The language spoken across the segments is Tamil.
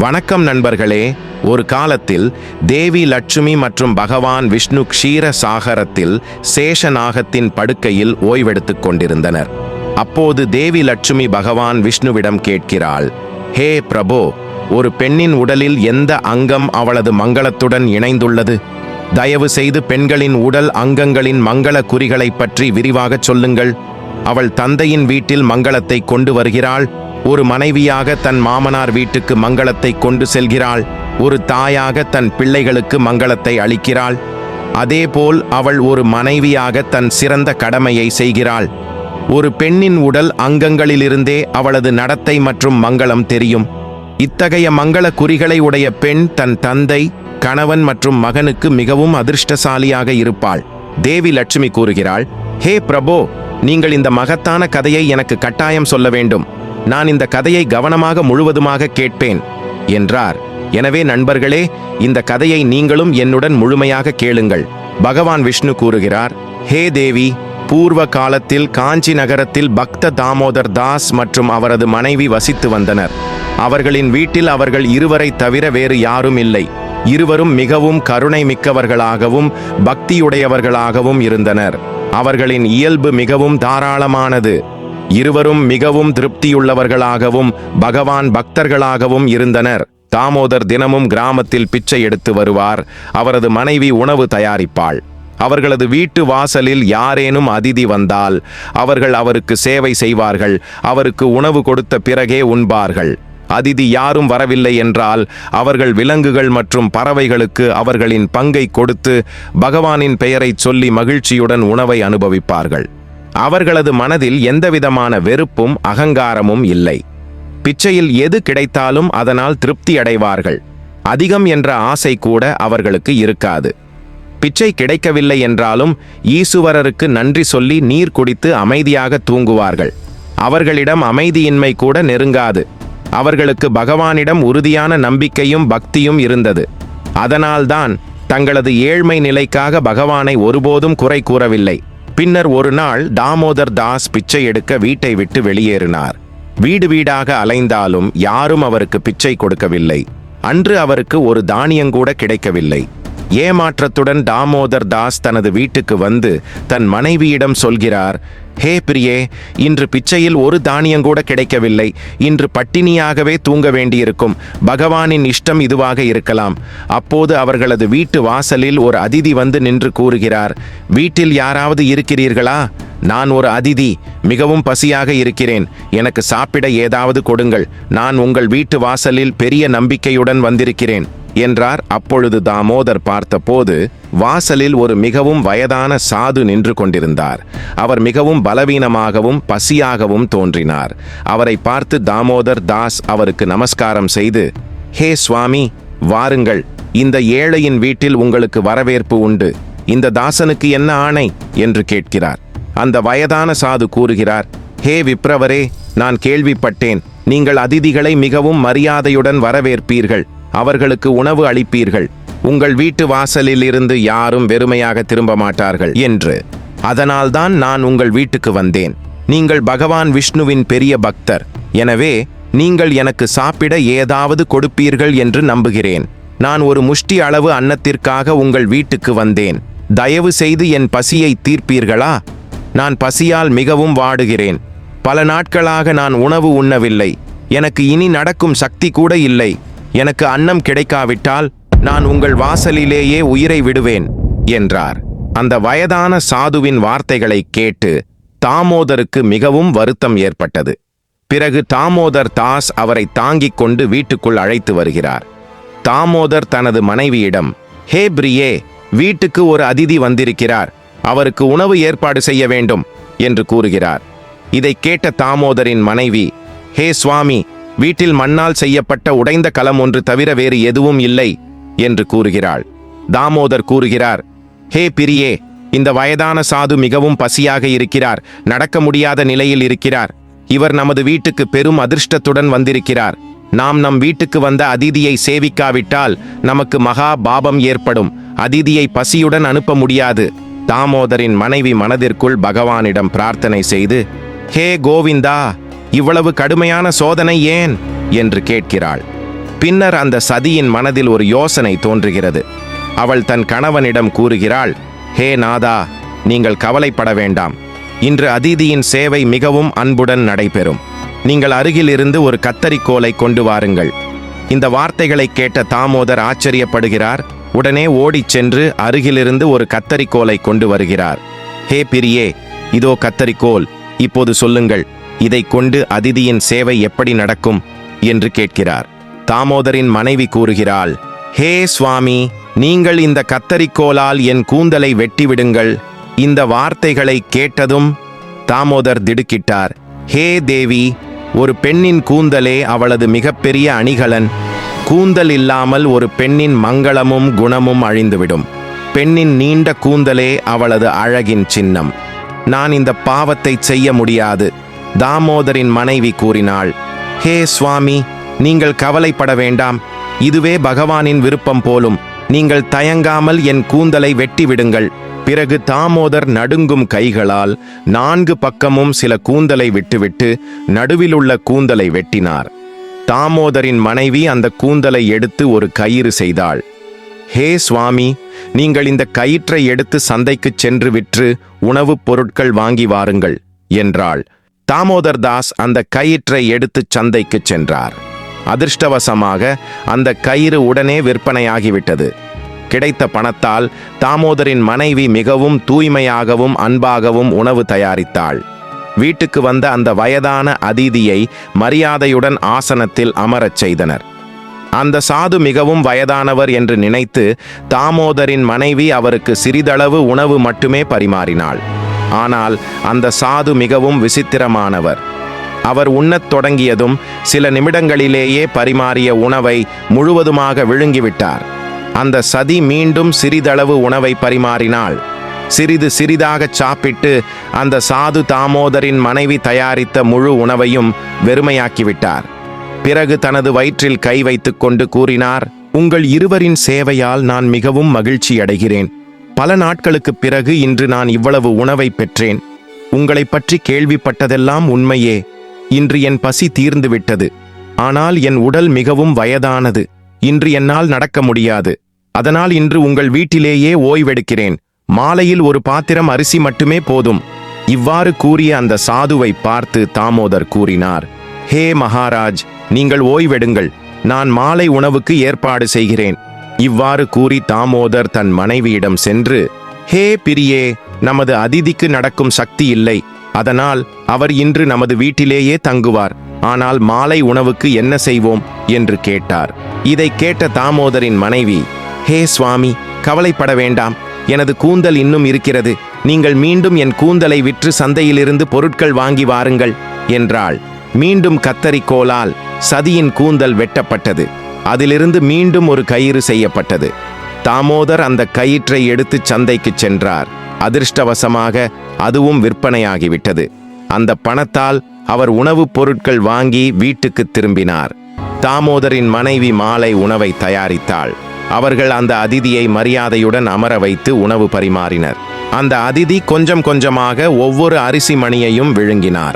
வணக்கம் நண்பர்களே. ஒரு காலத்தில் தேவி லட்சுமி மற்றும் பகவான் விஷ்ணு க்ஷீர சாகரத்தில் சேஷநாகத்தின் படுக்கையில் ஓய்வெடுத்துக் கொண்டிருந்தனர். அப்போது தேவி லட்சுமி பகவான் விஷ்ணுவிடம் கேட்கிறாள் ஹே பிரபோ ஒரு பெண்ணின் உடலில் எந்த அங்கம் அவளது மங்களத்துடன் இணைந்துள்ளது? தயவு செய்து பெண்களின் உடல் அங்கங்களின் மங்கள குறிகளைப் பற்றி விரிவாகச் சொல்லுங்கள். அவள் தந்தையின் வீட்டில் மங்களத்தை கொண்டு வருகிறாள். ஒரு மனைவியாக தன் மாமனார் வீட்டுக்கு மங்களத்தை கொண்டு செல்கிறாள். ஒரு தாயாக தன் பிள்ளைகளுக்கு மங்களத்தை அளிக்கிறாள். அதேபோல் அவள் ஒரு மனைவியாக தன் சிறந்த கடமையை செய்கிறாள். ஒரு பெண்ணின் உடல் அங்கங்களிலிருந்தே அவளது நடத்தை மற்றும் மங்களம் தெரியும். இத்தகைய மங்கள குறிகளை உடைய பெண் தன் தந்தை கணவன் மற்றும் மகனுக்கு மிகவும் அதிர்ஷ்டசாலியாக இருப்பாள். தேவி லட்சுமி கூறுகிறாள் ஹே பிரபோ நீங்கள் இந்த மகத்தான கதையை எனக்கு கட்டாயம் சொல்ல வேண்டும். நான் இந்த கதையை கவனமாக முழுவதுமாக கேட்பேன் என்றார். எனவே நண்பர்களே இந்த கதையை நீங்களும் என்னுடன் முழுமையாக கேளுங்கள் பகவான் விஷ்ணு கூறுகிறார். ஹே தேவி பூர்வ காலத்தில் காஞ்சி நகரத்தில் பக்த தாமோதர் தாஸ் மற்றும் அவரது மனைவி வசித்து வந்தனர். அவர்களின் வீட்டில் அவர்கள் இருவரை தவிர வேறு யாரும் இல்லை. இருவரும் மிகவும் கருணை மிக்கவர்களாகவும் பக்தியுடையவர்களாகவும் இருந்தனர். அவர்களின் இயல்பு மிகவும் தாராளமானது. இருவரும் மிகவும் திருப்தியுள்ளவர்களாகவும் பகவான் பக்தர்களாகவும் இருந்தனர். தாமோதர் தினமும் கிராமத்தில் பிச்சை எடுத்து வருவார். அவரது மனைவி உணவு தயாரிப்பாள். அவர்களது வீட்டு வாசலில் யாரேனும் அதிதி வந்தால் அவர்கள் அவருக்கு சேவை செய்வார்கள். அவருக்கு உணவு கொடுத்த பிறகே உண்பார்கள். அதிதி யாரும் வரவில்லை என்றால் அவர்கள் விலங்குகள் மற்றும் பறவைகளுக்கு அவர்களின் பங்கை கொடுத்து பகவானின் பெயரைச் சொல்லி மகிழ்ச்சியுடன் உணவை அனுபவிப்பார்கள். அவர்களது மனதில் எந்தவிதமான வெறுப்பும் அகங்காரமும் இல்லை. பிச்சையில் எது கிடைத்தாலும் அதனால் திருப்தி அடைவார்கள். அதிகம் என்ற ஆசை கூட அவர்களுக்கு இருக்காது. பிச்சை கிடைக்கவில்லை என்றாலும் ஈசுவரருக்கு நன்றி சொல்லி நீர் குடித்து அமைதியாக தூங்குவார்கள். அவர்களிடம் அமைதியின்மை கூட நெருங்காது. அவர்களுக்கு பகவானிடம் உறுதியான நம்பிக்கையும் பக்தியும் இருந்தது. அதனால்தான் தங்களது ஏழ்மை நிலைக்காக பகவானை ஒருபோதும் குறை கூறவில்லை. பின்னர் ஒரு நாள் தாமோதர் தாஸ் பிச்சை எடுக்க வீட்டை விட்டு வெளியேறினார். வீடு வீடாக அலைந்தாலும் யாரும் அவருக்கு பிச்சை கொடுக்கவில்லை. அன்று அவருக்கு ஒரு தானியங்கூட கிடைக்கவில்லை. ஏமாற்றத்துடன் தாமோதர் தாஸ் தனது வீட்டுக்கு வந்து தன் மனைவியிடம் சொல்கிறார் ஹே பிரியே இன்று பிச்சையில் ஒரு தானியங்கூட கிடைக்கவில்லை. இன்று பட்டினியாகவே தூங்க வேண்டியிருக்கும். பகவானின் இஷ்டம் இதுவாக இருக்கலாம். அப்போது அவர்களது வீட்டு வாசலில் ஒரு அதிதி வந்து நின்று கூறுகிறார் வீட்டில் யாராவது இருக்கிறீர்களா? நான் ஒரு அதிதி மிகவும் பசியாக இருக்கிறேன். எனக்கு சாப்பிட ஏதாவது கொடுங்கள். நான் உங்கள் வீட்டு வாசலில் பெரிய நம்பிக்கையுடன் வந்திருக்கிறேன். என்றார். அப்பொழுது தாமோதர் பார்த்தபோது வாசலில் ஒரு மிகவும் வயதான சாது நின்று கொண்டிருந்தார். அவர் மிகவும் பலவீனமாகவும் பசியாகவும் தோன்றினார். அவரை பார்த்து தாமோதர் தாஸ் அவருக்கு நமஸ்காரம் செய்து ஹே சுவாமி வாருங்கள். இந்த ஏழையின் வீட்டில் உங்களுக்கு வரவேற்பு உண்டு. இந்த தாசனுக்கு என்ன ஆணை? என்று கேட்கிறார். அந்த வயதான சாது கூறுகிறார் ஹே விப்ரவரே நான் கேள்விப்பட்டேன். நீங்கள் அதிதிகளை மிகவும் மரியாதையுடன் வரவேற்பீர்கள். அவர்களுக்கு உணவு அளிப்பீர்கள். உங்கள் வீட்டு வாசலில் இருந்து யாரும் வெறுமையாக திரும்ப மாட்டார்கள் என்று. அதனால்தான் நான் உங்கள் வீட்டுக்கு வந்தேன். நீங்கள் பகவான் விஷ்ணுவின் பெரிய பக்தர். எனவே நீங்கள் எனக்கு சாப்பிட ஏதாவது கொடுப்பீர்கள் என்று நம்புகிறேன். நான் ஒரு முஷ்டி அளவு அன்னத்திற்காக உங்கள் வீட்டுக்கு வந்தேன். தயவு செய்து என் பசியை தீர்ப்பீர்களா? நான் பசியால் மிகவும் வாடுகிறேன். பல நாட்களாக நான் உணவு உண்ணவில்லை. எனக்கு இனி நடக்கும் சக்தி கூட இல்லை. எனக்கு அன்னம் கிடைக்காவிட்டால் நான் உங்கள் வாசலிலேயே உயிரை விடுவேன் என்றார். அந்த வயதான சாதுவின் வார்த்தைகளை கேட்டு தாமோதருக்கு மிகவும் வருத்தம் ஏற்பட்டது. பிறகு தாமோதர் தாஸ் அவரை தாங்கிக் கொண்டு வீட்டுக்குள் அழைத்து வருகிறார். தாமோதர் தனது மனைவியிடம் ஹே பிரியே வீட்டுக்கு ஒரு அதிதி வந்திருக்கிறார் அவருக்கு உணவு ஏற்பாடு செய்ய வேண்டும் என்று கூறுகிறார். இதை கேட்ட தாமோதரின் மனைவி ஹே சுவாமி வீட்டில் மண்ணால் செய்யப்பட்ட உடைந்த கலம் ஒன்று தவிர வேறு எதுவும் இல்லை என்று கூறுகிறாள். தாமோதர் கூறுகிறார் ஹே பிரியே இந்த வயதான சாது மிகவும் பசியாக இருக்கிறார் நடக்க முடியாத நிலையில் இருக்கிறார். இவர் நமது வீட்டுக்கு பெரும் அதிர்ஷ்டத்துடன் வந்திருக்கிறார். நாம் நம் வீட்டுக்கு வந்த அதிதியை சேவிக்காவிட்டால் நமக்கு மகா பாபம் ஏற்படும். அதிதியை பசியுடன் அனுப்ப முடியாது. தாமோதரின் மனைவி மனதிற்குள் பகவானிடம் பிரார்த்தனை செய்து ஹே கோவிந்தா இவ்வளவு கடுமையான சோதனை ஏன்? என்று கேட்கிறாள். பின்னர் அந்த சதியின் மனதில் ஒரு யோசனை தோன்றுகிறது. அவள் தன் கணவனிடம் கூறுகிறாள் ஹே நாதா நீங்கள் கவலைப்பட வேண்டாம். இன்று அதிதியின் சேவை மிகவும் அன்புடன் நடைபெறும். நீங்கள் அருகிலிருந்து ஒரு கத்தரிக்கோலை கொண்டு வாருங்கள். இந்த வார்த்தைகளை கேட்ட தாமோதர் ஆச்சரியப்படுகிறார். உடனே ஓடிச் சென்று அருகிலிருந்து ஒரு கத்தரிக்கோலை கொண்டு வருகிறார். ஹே பிரியே இதோ கத்தரிக்கோல். இப்போது சொல்லுங்கள். இதைக் கொண்டு அதிதியின் சேவை எப்படி நடக்கும்? என்று கேட்கிறார். தாமோதரின் மனைவி கூறுகிறாள் ஹே சுவாமி நீங்கள் இந்த கத்தரிக்கோலால் என் கூந்தலை வெட்டிவிடுங்கள். இந்த வார்த்தைகளை கேட்டதும் தாமோதர் திடுக்கிட்டார். ஹே தேவி ஒரு பெண்ணின் கூந்தலே அவளது மிகப்பெரிய அணிகலன். கூந்தல் இல்லாமல் ஒரு பெண்ணின் மங்களமும் குணமும் அழிந்துவிடும். பெண்ணின் நீண்ட கூந்தலே அவளது அழகின் சின்னம். நான் இந்த பாவத்தை செய்ய முடியாது. தாமோதரின் மனைவி கூறினாள் ஹே சுவாமி நீங்கள் கவலைப்பட வேண்டாம். இதுவே பகவானின் விருப்பம் போலும். நீங்கள் தயங்காமல் என் கூந்தலை வெட்டிவிடுங்கள். பிறகு தாமோதர் நடுங்கும் கைகளால் நான்கு பக்கமும் சில கூந்தலை விட்டுவிட்டு நடுவிலுள்ள கூந்தலை வெட்டினார். தாமோதரின் மனைவி அந்த கூந்தலை எடுத்து ஒரு கயிறு செய்தாள். ஹே சுவாமி நீங்கள் இந்த கயிற்றை எடுத்து சந்தைக்குச் சென்று விற்று உணவுப் பொருட்கள் வாங்கி வாருங்கள் என்றாள். தாமோதர் தாஸ் அந்த கயிற்றை எடுத்துச் சந்தைக்குச் சென்றார். அதிர்ஷ்டவசமாக அந்த கயிறு உடனே விற்பனையாகிவிட்டது. கிடைத்த பணத்தால் தாமோதரின் மனைவி மிகவும் தூய்மையாகவும் அன்பாகவும் உணவு தயாரித்தாள். வீட்டுக்கு வந்த அந்த வயதான அதிதியை மரியாதையுடன் ஆசனத்தில் அமரச் செய்தனர். அந்த சாது மிகவும் வயதானவர் என்று நினைத்து தாமோதரின் மனைவி அவருக்கு சிறிதளவு உணவு மட்டுமே பரிமாறினாள். ஆனால் அந்த சாது மிகவும் விசித்திரமானவர். அவர் உண்ணத் தொடங்கியதும் சில நிமிடங்களிலேயே பரிமாறிய உணவை முழுவதுமாக விழுங்கிவிட்டார். அந்த சதி மீண்டும் சிறிதளவு உணவை பரிமாறினாள். சிறிது சிறிதாகச் சாப்பிட்டு அந்த சாது தாமோதரின் மனைவி தயாரித்த முழு உணவையும் வெறுமையாக்கிவிட்டார். பிறகு தனது வயிற்றில் கை வைத்துக்கொண்டு கூறினார் உங்கள் இருவரின் சேவையால் நான் மிகவும் மகிழ்ச்சி அடைகிறேன் பல நாட்களுக்குப் பிறகு இன்று நான் இவ்வளவு உணவை பெற்றேன். உங்களைப் பற்றி கேள்விப்பட்டதெல்லாம் உண்மையே. இன்று என் பசி தீர்ந்துவிட்டது. ஆனால் என் உடல் மிகவும் வயதானது. இன்று என்னால் நடக்க முடியாது. அதனால் இன்று உங்கள் வீட்டிலேயே ஓய்வெடுக்கிறேன். மாலையில் ஒரு பாத்திரம் அரிசி மட்டுமே போதும். இவ்வாறு கூறிய அந்த சாதுவை பார்த்து தாமோதர் கூறினார். ஹே மகாராஜ் நீங்கள் ஓய்வெடுங்கள். நான் மாலை உணவுக்கு ஏற்பாடு செய்கிறேன். இவ்வாறு கூறி தாமோதர் தன் மனைவியிடம் சென்று ஹே பிரியே நமது அதிதிக்கு நடக்கும் சக்தி இல்லை. அதனால் அவர் இன்று நமது வீட்டிலேயே தங்குவார். ஆனால் மாலை உணவுக்கு என்ன செய்வோம்? என்று கேட்டார். இதை கேட்ட தாமோதரின் மனைவி ஹே சுவாமி கவலைப்பட வேண்டாம். எனது கூந்தல் இன்னும் இருக்கிறது. நீங்கள் மீண்டும் என் கூந்தலை விற்று சந்தையிலிருந்து பொருட்கள் வாங்கி வாருங்கள் என்றாள். மீண்டும் கத்தரிக்கோலால் சதியின் கூந்தல் வெட்டப்பட்டது. அதிலிருந்து மீண்டும் ஒரு கயிறு செய்யப்பட்டது. தாமோதர் அந்த கயிற்றை எடுத்துச் சந்தைக்குச் சென்றார். அதிர்ஷ்டவசமாக அதுவும் விற்பனையாகிவிட்டது. அந்த பணத்தால் அவர் உணவுப் பொருட்கள் வாங்கி வீட்டுக்கு திரும்பினார். தாமோதரின் மனைவி மாலை உணவை தயாரித்தாள். அவர்கள் அந்த அதிதியை மரியாதையுடன் அமர வைத்து உணவு பரிமாறினர். அந்த அதிதி கொஞ்சம் கொஞ்சமாக ஒவ்வொரு அரிசி மணியையும் விழுங்கினார்.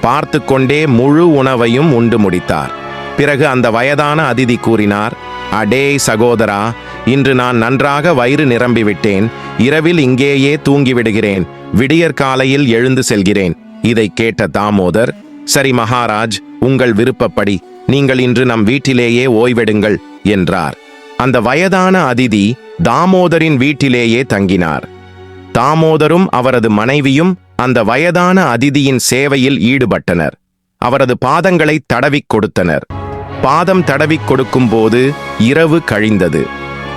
பார்த்து கொண்டே முழு உணவையும் உண்டு முடித்தார். பிறகு அந்த வயதான அதிதி கூறினார் அடே சகோதரா இன்று நான் நன்றாக வயிறு நிரம்பிவிட்டேன் இரவில் இங்கேயே தூங்கிவிடுகிறேன் விடியற் காலையில் எழுந்து செல்கிறேன் இதை கேட்ட தாமோதர் சரி மகாராஜ் உங்கள் விருப்பப்படி நீங்கள் இன்று நம் வீட்டிலேயே ஓய்வெடுங்கள் என்றார். அந்த வயதான அதிதி தாமோதரின் வீட்டிலேயே தங்கினார். தாமோதரும் அவரது மனைவியும் அந்த வயதான அதிதியின் சேவையில் ஈடுபட்டனர். அவரது பாதங்களை தடவிக் கொடுத்தனர். பாதம் தடவிக் கொடுக்கும்போது இரவு கழிந்தது.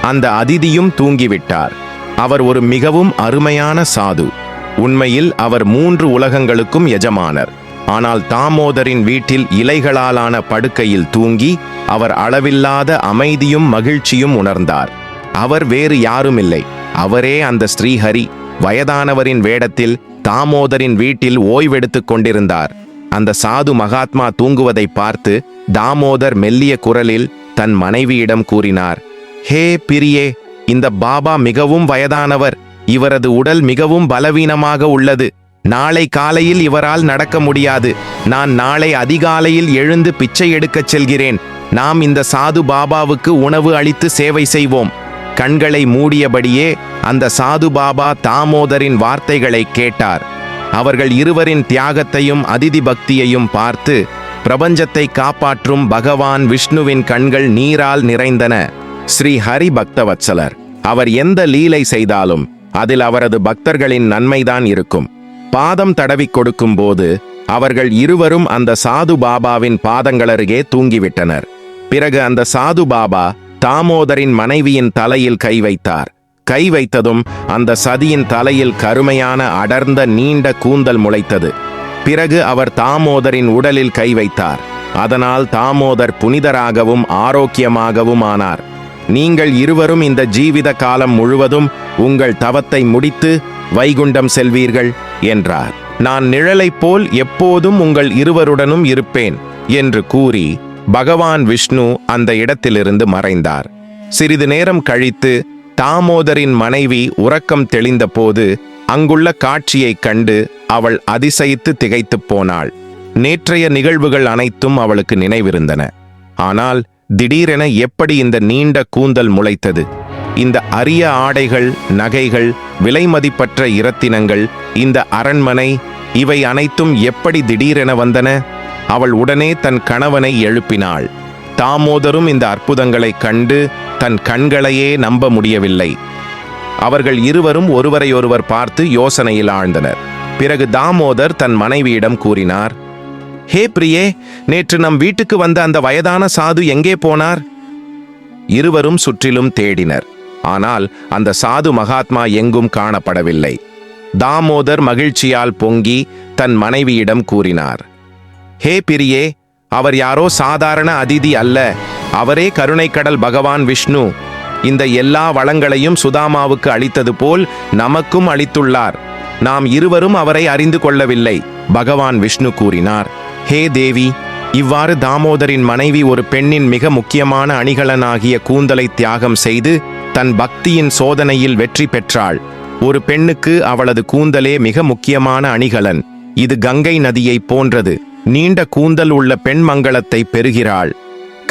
அந்த அதிதியும் தூங்கிவிட்டார். அவர் ஒரு மிகவும் அருமையான சாது. உண்மையில் அவர் மூன்று உலகங்களுக்கும் எஜமானர். ஆனால் தாமோதரின் வீட்டில் இலைகளாலான படுக்கையில் தூங்கி அவர் அளவில்லாத அமைதியும் மகிழ்ச்சியும் உணர்ந்தார். அவர் வேறு யாருமில்லை. அவரே அந்த ஸ்ரீஹரி. வயதானவரின் வேடத்தில் தாமோதரின் வீட்டில் ஓய்வெடுத்துக் கொண்டிருந்தார். அந்த சாது மகாத்மா தூங்குவதை பார்த்து தாமோதர் மெல்லிய குரலில் தன் மனைவியிடம் கூறினார் ஹே பிரியே இந்த பாபா மிகவும் வயதானவர். இவரது உடல் மிகவும் பலவீனமாக உள்ளது. நாளை காலையில் இவரால் நடக்க முடியாது. நான் நாளை அதிகாலையில் எழுந்து பிச்சை எடுக்கச் செல்கிறேன். நாம் இந்த சாது பாபாவுக்கு உணவு அளித்து சேவை செய்வோம். கண்களை மூடியபடியே அந்த சாது பாபா தாமோதரின் வார்த்தைகளை கேட்டார். அவர்கள் இருவரின் தியாகத்தையும் அதிதி பக்தியையும் பார்த்து பிரபஞ்சத்தை காப்பாற்றும் பகவான் விஷ்ணுவின் கண்கள் நீரால் நிறைந்தன. ஸ்ரீ ஹரி பக்தவத்சலர் அவர் எந்த லீலை செய்தாலும் அதில் அவரது பக்தர்களின் நன்மைதான் இருக்கும். பாதம் தடவிக் கொடுக்கும்போது அவர்கள் இருவரும் அந்த சாது பாபாவின் பாதங்களருகே தூங்கிவிட்டனர். பிறகு அந்த சாது பாபா தாமோதரின் மனைவியின் தலையில் கை வைத்தார். கை வைத்ததும் அந்த சதியின் தலையில் கருமையான அடர்ந்த நீண்ட கூந்தல் முளைத்தது. பிறகு அவர் தாமோதரின் உடலில் கை வைத்தார். அதனால் தாமோதர் புனிதராகவும் ஆரோக்கியமாகவும் ஆனார் நீங்கள் இருவரும் இந்த ஜீவித காலம் முழுவதும் உங்கள் தவத்தை முடித்து வைகுண்டம் செல்வீர்கள் என்றார். நான் நிழலைப் போல் எப்போதும் உங்கள் இருவருடனும் இருப்பேன் என்று கூறி பகவான் விஷ்ணு அந்த இடத்திலிருந்து மறைந்தார். சிறிது நேரம் கழித்து தாமோதரின் மனைவி உறக்கம் தெளிந்தபோது அங்குள்ள காட்சியைக் கண்டு அவள் அதிசயித்து திகைத்துப் போனாள். நேற்றைய நிகழ்வுகள் அனைத்தும் அவளுக்கு நினைவிருந்தன. ஆனால் திடீரென எப்படி இந்த நீண்ட கூந்தல் முளைத்தது? இந்த அரிய ஆடைகள் நகைகள் விலைமதிப்பற்ற இரத்தினங்கள் இந்த அரண்மனை இவை அனைத்தும் எப்படி திடீரென வந்தன? அவள் உடனே தன் கணவனை எழுப்பினாள். தாமோதரும் இந்த அற்புதங்களைக் கண்டு தன் கண்களையே நம்ப முடியவில்லை. அவர்கள் இருவரும் ஒருவரையொருவர் பார்த்து யோசனையில் ஆழ்ந்தனர். பிறகு தாமோதர் தன் மனைவியிடம் கூறினார் ஹே பிரியே நேற்று நம் வீட்டுக்கு வந்த அந்த வயதான சாது எங்கே போனார்? இருவரும் சுற்றிலும் தேடினர். ஆனால் அந்த சாது மகாத்மா எங்கும் காணப்படவில்லை. தாமோதர் மகிழ்ச்சியால் பொங்கி தன் மனைவியிடம் கூறினார் ஹே பிரியே அவர் யாரோ சாதாரண அதிதி அல்ல. அவரே கருணைக்கடல் பகவான் விஷ்ணு. இந்த எல்லா வளங்களையும் சுதாமாவுக்கு அளித்தது போல் நமக்கும் அளித்துள்ளார். நாம் இருவரும் அவரை அறிந்து கொள்ளவில்லை பகவான் விஷ்ணு கூறினார். ஹே தேவி இவ்வாறு தாமோதரின் மனைவி ஒரு பெண்ணின் மிக முக்கியமான அணிகலனாகிய கூந்தலை தியாகம் செய்து தன் பக்தியின் சோதனையில் வெற்றி பெற்றாள். ஒரு பெண்ணுக்கு அவளது கூந்தலே மிக முக்கியமான அணிகலன். இது கங்கை நதியைப் போன்றது. நீண்ட கூந்தல் உள்ள பெண் மங்களத்தை பெறுகிறாள்.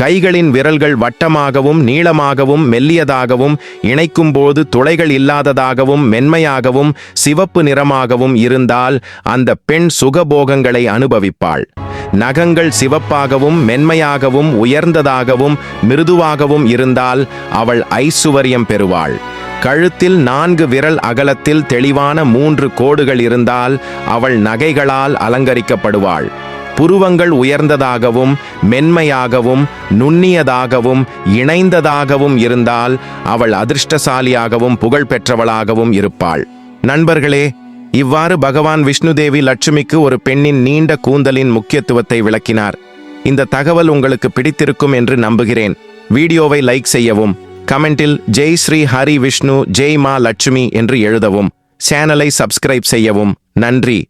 கைகளின் விரல்கள் வட்டமாகவும் நீளமாகவும் மெல்லியதாகவும் இணைக்கும்போது துளைகள் இல்லாததாகவும் மென்மையாகவும் சிவப்பு நிறமாகவும் இருந்தால் அந்த பெண் சுகபோகங்களை அனுபவிப்பாள். நகங்கள் சிவப்பாகவும் மென்மையாகவும் உயர்ந்ததாகவும் மிருதுவாகவும் இருந்தால் அவள் ஐசுவரியம் பெறுவாள். கழுத்தில் நான்கு விரல் அகலத்தில் தெளிவான மூன்று கோடுகள் இருந்தால் அவள் நகைகளால் அலங்கரிக்கப்படுவாள். புருவங்கள் உயர்ந்ததாகவும் மென்மையாகவும் நுண்ணியதாகவும் இணைந்ததாகவும் இருந்தால் அவள் அதிர்ஷ்டசாலியாகவும் புகழ் பெற்றவளாகவும் இருப்பாள். நண்பர்களே இவ்வாறு பகவான் விஷ்ணுதேவி லட்சுமிக்கு ஒரு பெண்ணின் நீண்ட கூந்தலின் முக்கியத்துவத்தை விளக்கினார். இந்த தகவல் உங்களுக்கு பிடித்திருக்கும் என்று நம்புகிறேன். வீடியோவை லைக் செய்யவும் கமெண்டில் ஜெய் ஸ்ரீ ஹரி விஷ்ணு ஜெய் மா லட்சுமி என்று எழுதவும் சேனலை சப்ஸ்கிரைப் செய்யவும். நன்றி.